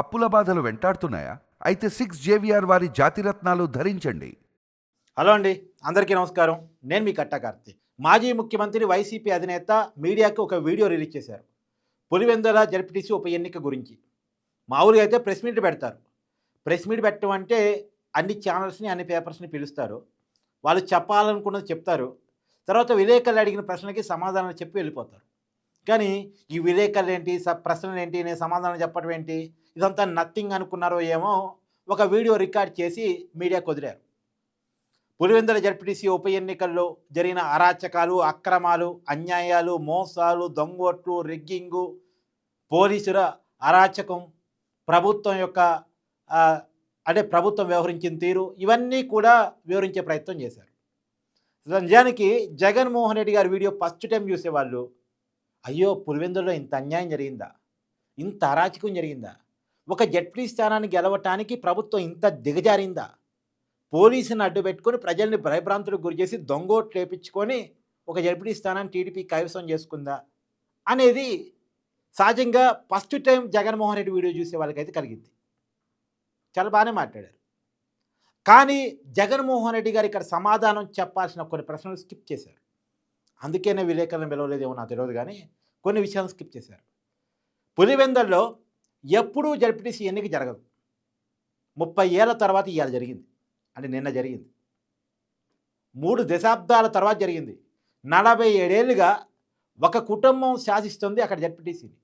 అప్పుల బాధలు వెంటాడుతున్నాయా? అయితే సిక్స్ జేవిఆర్ వారి జాతిరత్నాలు ధరించండి. హలో అండి అందరికీ నమస్కారం. నేను మీ కట్టా కార్తీక్ మాజీ ముఖ్యమంత్రి వైసీపీ అధినేత మీడియాకు ఒక వీడియో రిలీజ్ చేశారు. పులివెందుల జడ్పీటీసీ ఉప ఎన్నిక గురించి. మామూలుగా అయితే ప్రెస్ మీట్ పెడతారు. ప్రెస్ మీట్ పెట్టడం అంటే అన్ని ఛానల్స్ని అన్ని పేపర్స్ని పిలుస్తారు. వాళ్ళు చెప్పాలనుకున్నది చెప్తారు. తర్వాత విలేకరులు అడిగిన ప్రశ్నలకి సమాధానం చెప్పి వెళ్ళిపోతారు. కానీ ఈ విలేకరులు ఏంటి ప్రశ్నలు ఏంటి నేను సమాధానం చెప్పడం ఏంటి? ఇదంతా నథింగ్ అనుకున్నారో ఏమో ఒక వీడియో రికార్డ్ చేసి మీడియాకు వదిలారు. పులివెందుల జడ్పీటీసీ ఉప ఎన్నికల్లో జరిగిన అరాచకాలు అక్రమాలు అన్యాయాలు మోసాలు దొంగోట్లు రిగ్గింగు పోలీసుల అరాచకం ప్రభుత్వం యొక్క అంటే ప్రభుత్వం వ్యవహరించిన తీరు ఇవన్నీ కూడా వివరించే ప్రయత్నం చేశారు. నిజానికి జగన్మోహన్ రెడ్డి గారి వీడియో ఫస్ట్ టైం చూసేవాళ్ళు అయ్యో పులివెందుల్లో ఇంత అన్యాయం జరిగిందా? ఇంత అరాచకం జరిగిందా? ఒక జడ్పీ స్థానాన్ని గెలవటానికి ప్రభుత్వం ఇంత దిగజారిందా? పోలీసుని అడ్డు పెట్టుకొని ప్రజల్ని భయభ్రాంతులకు గురి చేసి దొంగోట్లు లేపించుకొని ఒక జడ్పీ స్థానాన్ని టీడీపీ కైవసం చేసుకుందా? అనేది సహజంగా first time Jaganmohan Reddy video చూసే వాళ్ళకైతే కలిగింది. చాలా బాగానే మాట్లాడారు. కానీ జగన్మోహన్ రెడ్డి గారు ఇక్కడ సమాధానం చెప్పాల్సిన కొన్ని ప్రశ్నలు స్కిప్ చేశారు. అందుకేనే విలేకరులను పిలవలేదేమో నాకు తెలియదు కానీ కొన్ని విషయాలు స్కిప్ చేశారు. పులివెందల్లో ఎప్పుడూ జడ్పీటీసీ ఎన్నిక జరగదు. ముప్పై ఏళ్ళ తర్వాత ఇవాళ జరిగింది. అంటే నిన్న జరిగింది. మూడు దశాబ్దాల తర్వాత జరిగింది. నలభై ఏడేళ్ళుగా ఒక కుటుంబం శాసిస్తుంది అక్కడ జడ్పీటీసీని.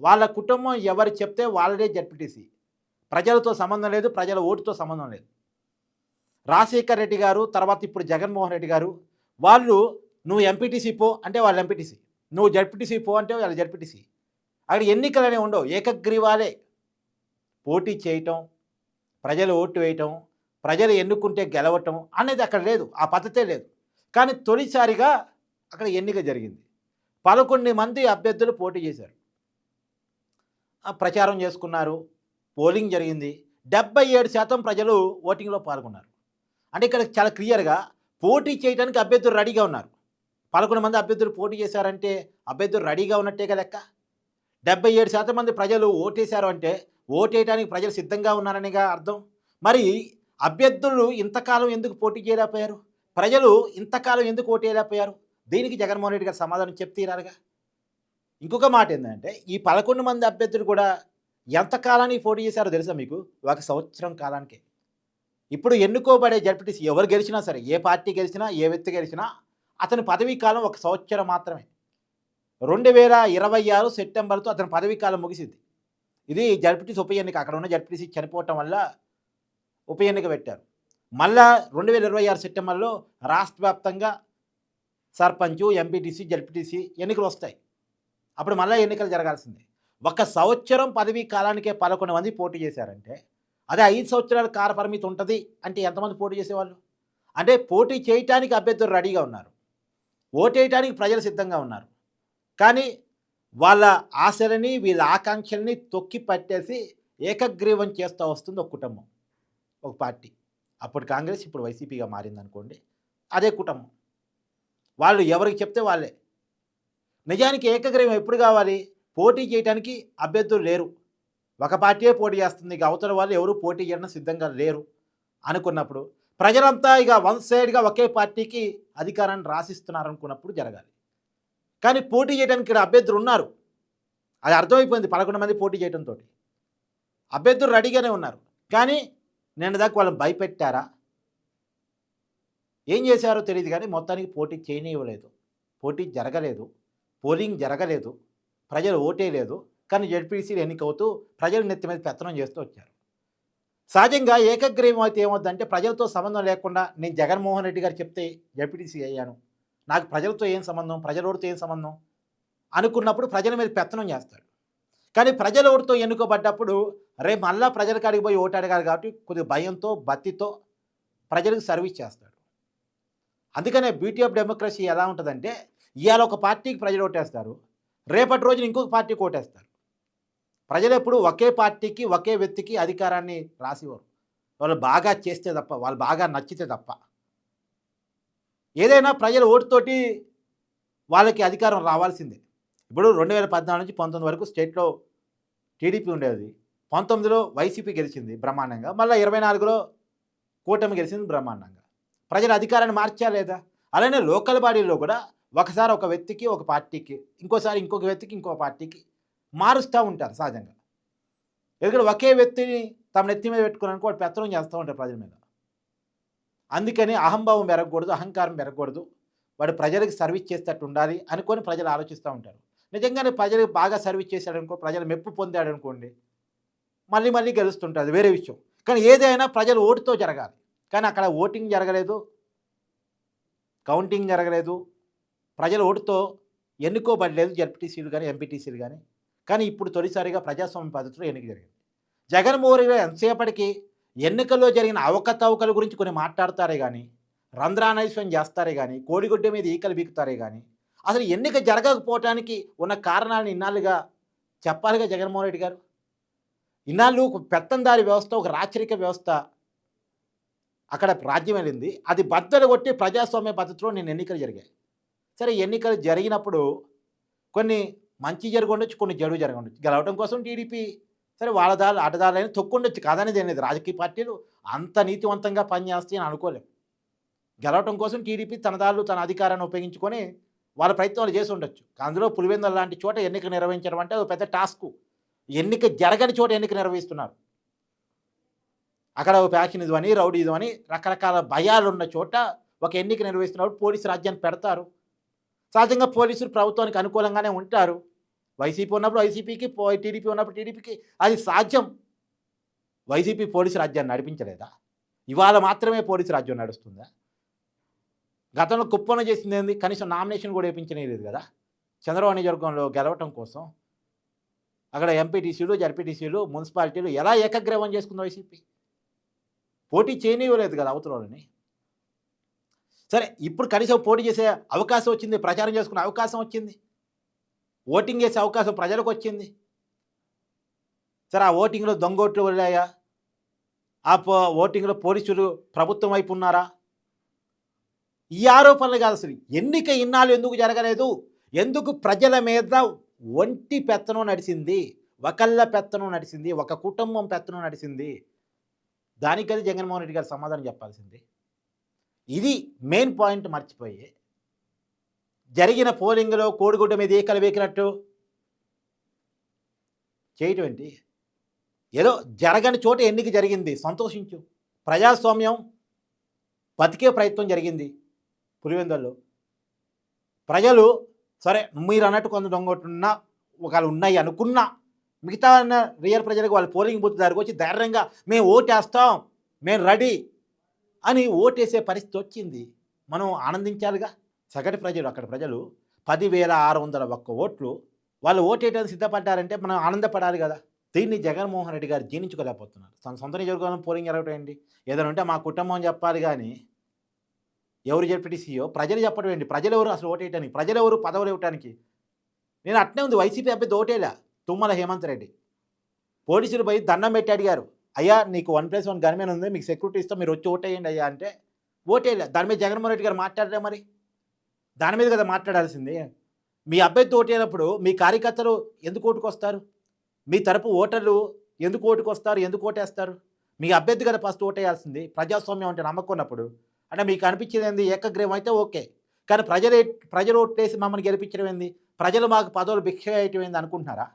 వాళ్ళ కుటుంబం ఎవరు చెప్తే వాళ్ళదే జడ్పీటీసీ. ప్రజలతో సంబంధం లేదు ప్రజల ఓటుతో సంబంధం లేదు. రాజశేఖర్ రెడ్డి గారు తర్వాత ఇప్పుడు జగన్మోహన్ రెడ్డి గారు వాళ్ళు నువ్వు ఎంపీటీసీ పో అంటే వాళ్ళు ఎంపీటీసీ. నువ్వు జడ్పీటీసీ పో అంటే వాళ్ళు జడ్పీటీసీ. అక్కడ ఎన్నికలు అనేవి ఉండవు. ఏకగ్రీవాలే. పోటీ చేయటం ప్రజలు ఓటు వేయటం ప్రజలు ఎన్నుకుంటే గెలవటం అనేది అక్కడ లేదు. ఆ పద్ధతే లేదు. కానీ తొలిసారిగా అక్కడ ఎన్నిక జరిగింది. పదకొండు మంది అభ్యర్థులు పోటీ చేశారు. ప్రచారం చేసుకున్నారు. పోలింగ్ జరిగింది. డెబ్బై ఏడు శాతం ప్రజలు ఓటింగ్లో పాల్గొన్నారు. అంటే ఇక్కడ చాలా క్లియర్గా పోటీ చేయడానికి అభ్యర్థులు రెడీగా ఉన్నారు. పదకొండు మంది అభ్యర్థులు పోటీ చేశారంటే అభ్యర్థులు రెడీగా ఉన్నట్టే కదా లెక్క? డెబ్బై ఏడు శాతం మంది ప్రజలు ఓటేశారు అంటే ఓటేయడానికి ప్రజలు సిద్ధంగా ఉన్నారనిగా అర్థం. మరి అభ్యర్థులు ఇంతకాలం ఎందుకు పోటీ చేయలేకపోయారు? ప్రజలు ఇంతకాలం ఎందుకు ఓటేయలేకపోయారు దీనికి జగన్మోహన్ రెడ్డి గారు సమాధానం చెప్తీరారుగా. ఇంకొక మాట ఏంటంటే ఈ పదకొండు మంది అభ్యర్థులు కూడా ఎంతకాలానికి పోటీ చేశారో తెలుసా మీకు? ఒక సంవత్సరం కాలానికి. ఇప్పుడు ఎన్నుకోబడే జడ్పీటీసీ ఎవరు గెలిచినా సరే ఏ పార్టీ గెలిచినా ఏ వ్యక్తి గెలిచినా అతని పదవీ కాలం ఒక సంవత్సరం మాత్రమే. రెండు వేల ఇరవై ఆరు సెప్టెంబర్తో అతని పదవీ కాలం ముగిసింది. ఇది జడ్పీటీసీ ఉప ఎన్నిక. అక్కడ ఉన్న జడ్పీటీసీ చనిపోవటం వల్ల ఉప ఎన్నిక పెట్టారు. మళ్ళా రెండు వేల ఇరవై ఆరు సెప్టెంబర్లో రాష్ట్ర వ్యాప్తంగా సర్పంచు ఎంపీటీసీ జడ్పీటీసీ ఎన్నికలు వస్తాయి. అప్పుడు మళ్ళీ ఎన్నికలు జరగాల్సిందే. ఒక సంవత్సరం పదవీ కాలానికే పదకొండు మంది పోటీ చేశారంటే అదే ఐదు సంవత్సరాల కాల పరిమితి ఉంటుంది అంటే ఎంతమంది పోటీ చేసేవాళ్ళు? అంటే పోటీ చేయటానికి అభ్యర్థులు రెడీగా ఉన్నారు. ఓటేయటానికి ప్రజలు సిద్ధంగా ఉన్నారు. కానీ వాళ్ళ ఆశలని వీళ్ళ ఆకాంక్షల్ని తొక్కి పట్టేసి ఏకగ్రీవం చేస్తూ వస్తుంది ఒక కుటుంబం ఒక పార్టీ. అప్పుడు కాంగ్రెస్ ఇప్పుడు వైసీపీగా మారింది అనుకోండి అదే కుటుంబం. వాళ్ళు ఎవరికి చెప్తే వాళ్ళే. నిజానికి ఏకగ్రీవం ఎప్పుడు కావాలి? పోటీ చేయడానికి అభ్యర్థులు లేరు. ఒక పార్టీయే పోటీ చేస్తుంది ఇక అవతల వాళ్ళు ఎవరు పోటీ చేయడం సిద్ధంగా లేరు అనుకున్నప్పుడు ప్రజలంతా ఇక వన్ సైడ్గా ఒకే పార్టీకి అధికారాన్ని రాసిస్తున్నారు అనుకున్నప్పుడు జరగాలి. కానీ పోటీ చేయడానికి ఇక్కడ అభ్యర్థులు ఉన్నారు. అది అర్థమైపోయింది పదకొండు మంది పోటీ చేయడంతో అభ్యర్థులు రెడీగానే ఉన్నారు. కానీ నేను దాకా వాళ్ళని భయపెట్టారా? ఏం చేశారో తెలియదు కానీ మొత్తానికి పోటీ చేయనివ్వలేదు పోటీ జరగలేదు. పోలింగ్ జరగలేదు. ప్రజలు ఓటేయలేదు. కానీ జడ్పీసీలు ఎన్నికవుతూ ప్రజలు నెత్తి మీద పెత్తనం చేస్తూ వచ్చారు. సహజంగా ఏకగ్రీవం అయితే ఏమవుద్దంటే ప్రజలతో సంబంధం లేకుండా నేను జగన్మోహన్ రెడ్డి గారు చెప్తే జడ్పీటీసీ అయ్యాను. నాకు ప్రజలతో ఏం సంబంధం? ప్రజలోడితో ఏం సంబంధం? అనుకున్నప్పుడు ప్రజల మీద పెత్తనం చేస్తాడు. కానీ ప్రజల ఓటుతో ఎన్నుకోబడ్డప్పుడు రేపు మళ్ళా ప్రజల కాడికి పోయి ఓటు అడగాలి కాబట్టి కొద్దిగా భయంతో బత్తితో ప్రజలకు సర్వీస్ చేస్తాడు. అందుకనే బ్యూటీ ఆఫ్ డెమోక్రసీ ఎలా ఉంటుందంటే ఇవాళ ఒక పార్టీకి ప్రజలు ఓటేస్తారు రేపటి రోజున ఇంకొక పార్టీకి ఓటేస్తారు. ప్రజలు ఎప్పుడు ఒకే పార్టీకి ఒకే వ్యక్తికి అధికారాన్ని రాసివ్వరు. వాళ్ళు బాగా చేస్తే తప్ప వాళ్ళు బాగా నచ్చితే తప్ప. ఏదైనా ప్రజల ఓటుతోటి వాళ్ళకి అధికారం రావాల్సిందే. ఇప్పుడు రెండు వేల పద్నాలుగు నుంచి పంతొమ్మిది వరకు స్టేట్లో టీడీపీ ఉండేది. పంతొమ్మిదిలో వైసీపీ గెలిచింది బ్రహ్మాండంగా. మళ్ళీ ఇరవై నాలుగులో కూటమి గెలిచింది బ్రహ్మాండంగా. ప్రజలు అధికారాన్ని మార్చా లేదా? అలానే లోకల్ బాడీలో కూడా ఒకసారి ఒక వ్యక్తికి ఒక పార్టీకి ఇంకోసారి ఇంకొక వ్యక్తికి ఇంకో పార్టీకి మారుస్తూ ఉంటారు సహజంగా. ఎందుకంటే ఒకే వ్యక్తిని తమ నెత్తి మీద పెట్టుకున్నానికి వాడు పెత్తనం చేస్తూ ఉంటారు ప్రజల మీద. అందుకని అహంభావం పెరగకూడదు అహంకారం పెరగకూడదు. వాడు ప్రజలకు సర్వీస్ చేసేటట్టు ఉండాలి అనుకొని ప్రజలు ఆలోచిస్తూ ఉంటారు. నిజంగానే ప్రజలకు బాగా సర్వీస్ చేశాడనుకో ప్రజలు మెప్పు పొందాడు అనుకోండి మళ్ళీ మళ్ళీ గెలుస్తుంటుంది వేరే విషయం. కానీ ఏదైనా ప్రజలు ఓటుతో జరగాలి. కానీ అక్కడ ఓటింగ్ జరగలేదు కౌంటింగ్ జరగలేదు ప్రజల ఓటుతో ఎన్నుకోబడలేదు జడ్పీటీసీలు కానీ ఎంపీటీసీలు కానీ. కానీ ఇప్పుడు తొలిసారిగా ప్రజాస్వామ్య పద్ధతిలో ఎన్నిక జరిగింది. జగన్మోహన్ రెడ్డి ఎంతసేపటికి ఎన్నికల్లో జరిగిన అవకతవకల గురించి కొన్ని మాట్లాడతారే కానీ రంధ్రానైశ్వం చేస్తారే కానీ కోడిగుడ్డ మీద ఈకలు బీకుతారే కానీ అసలు ఎన్నిక జరగకపోవటానికి ఉన్న కారణాలను ఇన్నాళ్ళుగా చెప్పాలిగా జగన్మోహన్ రెడ్డి గారు? ఇన్నాళ్ళు ఒక పెత్తందారి వ్యవస్థ ఒక రాచరిక వ్యవస్థ అక్కడ రాజ్యం వెళ్ళింది. అది బద్దలు కొట్టి ప్రజాస్వామ్య పద్ధతిలో నేను ఎన్నికలు జరిగాయి. సరే ఎన్నికలు జరిగినప్పుడు కొన్ని మంచి జరగండొచ్చు కొన్ని చెడు జరగండొచ్చు. గెలవడం కోసం టీడీపీ సరే వాళ్ళ దారి అడ్డదారులైన తొక్కుండొచ్చు కాదనేది ఏం లేదు. రాజకీయ పార్టీలు అంత నీతివంతంగా పనిచేస్తాయని అనుకోలేం. గెలవటం కోసం టీడీపీ తన దారులు తన అధికారాన్ని ఉపయోగించుకొని వాళ్ళ ప్రయత్నాలు చేసి ఉండొచ్చు. అందులో పులివెందుల లాంటి చోట ఎన్నిక నిర్వహించడం అంటే అది పెద్ద టాస్క్. ఎన్నిక జరగని చోట ఎన్నిక నిర్వహిస్తున్నారు. అక్కడ ఫ్యాషనిజం అని రౌడీజం అని రకరకాల భయాలు ఉన్న చోట ఒక ఎన్నిక నిర్వహిస్తున్నప్పుడు పోలీసు రాజ్యాన్ని పెడతారు. సహజంగా పోలీసులు ప్రభుత్వానికి అనుకూలంగానే ఉంటారు. వైసీపీ ఉన్నప్పుడు వైసీపీకి టీడీపీ ఉన్నప్పుడు టీడీపీకి అది సాధ్యం. వైసీపీ పోలీసు రాజ్యాన్ని నడిపించలేదా? ఇవాళ మాత్రమే పోలీసు రాజ్యం నడుస్తుందా? గతంలో కుప్పన చేసింది ఏంది? కనీసం నామినేషన్ కూడా వేయించలేదు కదా? చంద్రబాబు నియోజకవర్గంలో గెలవటం కోసం అక్కడ ఎంపీటీసీలు జడ్పీటీసీలు మున్సిపాలిటీలు ఎలా ఏకగ్రీవం చేసుకుంది వైసీపీ? పోటీ చేయనివ్వలేదు కదా అవతలని సరే ఇప్పుడు కనీసం పోటీ చేసే అవకాశం వచ్చింది ప్రచారం చేసుకునే అవకాశం వచ్చింది. ఓటింగ్ చేసే అవకాశం ప్రజలకు వచ్చింది సరే ఆ ఓటింగ్లో దొంగోట్లు వెళ్ళాయా ఆ పో ఓటింగ్లో పోలీసులు ప్రభుత్వం వైపు ఉన్నారా? ఈ ఆరోపణలు కాదు అసలు. ఎన్నిక ఇన్నాళ్ళు ఎందుకు జరగలేదు? ఎందుకు ప్రజల మీద ఒంటి పెత్తనం నడిచింది ఒకళ్ళ పెత్తనం నడిచింది ఒక కుటుంబం పెత్తనం నడిచింది దానికది జగన్మోహన్ రెడ్డి గారు సమాధానం చెప్పాల్సింది. ఇది మెయిన్ పాయింట్ మర్చిపోయి జరిగిన పోలింగ్లో కోడిగుడ్డ మీద ఏకలు వేకినట్టు? చేయటం ఏంటి? ఏదో జరగని చోట ఎన్నిక జరిగింది సంతోషించు. ప్రజాస్వామ్యం బతికే ప్రయత్నం జరిగింది పులివెందుల్లో. ప్రజలు సరే మీరు అన్నట్టు కొంత దొంగొట్టున్న ఒకవేళ ఉన్నాయి అనుకున్నా మిగతా ఉన్న రియల్ ప్రజలకు వాళ్ళు పోలింగ్ బూత్ దగ్గరకు వచ్చి ధైర్యంగా మేము ఓటేస్తాం మేము రెడీ అని ఓటేసే పరిస్థితి వచ్చింది. మనం ఆనందించాలిగా? సగటు ప్రజలు అక్కడ ప్రజలు పదివేల ఆరు వందల ఒక్క ఓట్లు వాళ్ళు ఓటేయడానికి సిద్ధపడ్డారంటే మనం ఆనందపడాలి కదా. దీన్ని జగన్మోహన్ రెడ్డి గారు జీర్ణించుకోలేకపోతున్నారు. తన సొంత నియోజకవర్గం పోలింగ్ జరగటం ఏంటి? ఏదైనా ఉంటే మా కుటుంబం చెప్పాలి కానీ ఎవరు చెప్పిటీసీయో ప్రజలు చెప్పడం ఏంటి? ప్రజలు ఎవరు అసలు ఓటేయటానికి? ప్రజలు ఎవరు పదవులు ఇవ్వటానికి? నేను అట్నే ఉంది. వైసీపీ అభ్యర్థి ఓటేలా తుమ్మల హేమంత్ రెడ్డి. పోలీసులు పోయి దండం పెట్టి అడిగారు. అయ్యా నీకు వన్ ప్లస్ వన్ గన్మెన్ ఉంది. మీకు సెక్యూరిటీ ఇస్తాం. మీరు వచ్చి ఓటేయండి అయ్యా అంటే ఓటేయలే. దాని మీద జగన్మోహన్ రెడ్డి గారు మాట్లాడలే మరి. దాని మీద కదా మాట్లాడాల్సింది. మీ అభ్యర్థి ఓటేనప్పుడు మీ కార్యకర్తలు ఎందుకు ఓటుకొస్తారు? మీ తరపు ఓటర్లు ఎందుకు ఓటుకొస్తారు? ఎందుకు ఓటేస్తారు? మీ అభ్యర్థి కదా ఫస్ట్ ఓటేయాల్సింది. ప్రజాస్వామ్యం అంటే నమ్మకున్నప్పుడు అంటే మీకు అనిపించేది ఏంది? ఏకగ్రీవం అయితే ఓకే. కానీ ప్రజలు ప్రజలు ఓట్లేసి మమ్మల్ని గెలిపించడం ఏంది? ప్రజలు మాకు పదవులు భిక్ష వేయటం ఏంది అనుకుంటున్నారా?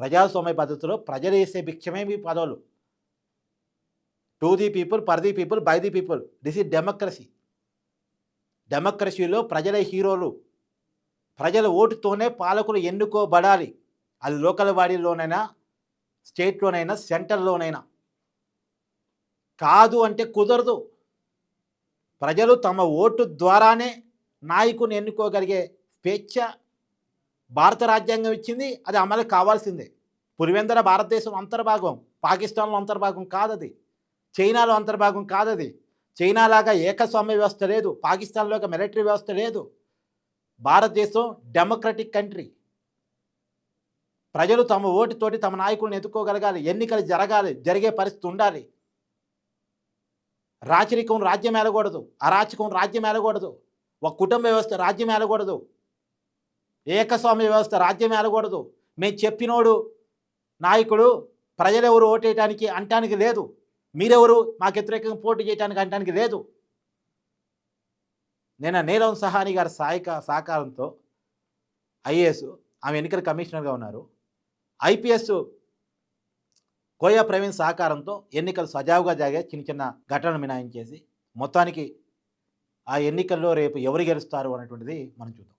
ప్రజాస్వామ్య పద్ధతిలో ప్రజలు వేసే భిక్షమే మీ పదవులు. To the people per the people by the people this is democracy డెమోక్రసీలో ప్రజలే హీరోలు ప్రజల ఓటుతోనే పాలకులు ఎన్నుకోబడాలి. అది లోకల్ బాడీలోనైనా స్టేట్లోనైనా సెంటర్లోనైనా కాదు అంటే కుదరదు. ప్రజలు తమ ఓటు ద్వారానే నాయకుని ఎన్నుకోగలిగే స్వేచ్ఛ భారత రాజ్యాంగం ఇచ్చింది. అది అమలు కావాల్సిందే. పులివెందర భారతదేశం అంతర్భాగం పాకిస్తాన్లో అంతర్భాగం కాదది. చైనాలో అంతర్భాగం కాదది. చైనాలాగా ఏకస్వామ్య వ్యవస్థ లేదు పాకిస్తాన్లో ఒక మిలిటరీ వ్యవస్థ లేదు. భారతదేశం డెమోక్రటిక్ కంట్రీ ప్రజలు తమ ఓటుతోటి తమ నాయకులను ఎత్తుకోగలగాలి ఎన్నికలు జరగాలి జరిగే పరిస్థితి ఉండాలి. రాచరికం రాజ్యం ఏలకూడదు అరాచకం రాజ్యం ఏలకూడదు ఒక కుటుంబ వ్యవస్థ రాజ్యం ఏలకూడదు ఏకస్వామ్య వ్యవస్థ రాజ్యం ఏలకూడదు. మేము చెప్పినోడు నాయకుడు ప్రజలెవరు ఓటేయటానికి అంటానికి లేదు. మీరెవరు? మాకు వ్యతిరేకంగా పోటీ చేయడానికి అంటానికి లేదు. నేను నీలం సహాని గారి సహాయక సహకారంతో ఐఏఎస్ ఆమె ఎన్నికల కమిషనర్గా ఉన్నారు. ఐపీఎస్ కోయా ప్రవీణ్ సహకారంతో ఎన్నికలు సజావుగా జరిగే చిన్న చిన్న ఘటనలు మినాయించేసి మొత్తానికి ఆ ఎన్నికల్లో రేపు ఎవరు గెలుస్తారు అనేటువంటిది మనం చూద్దాం.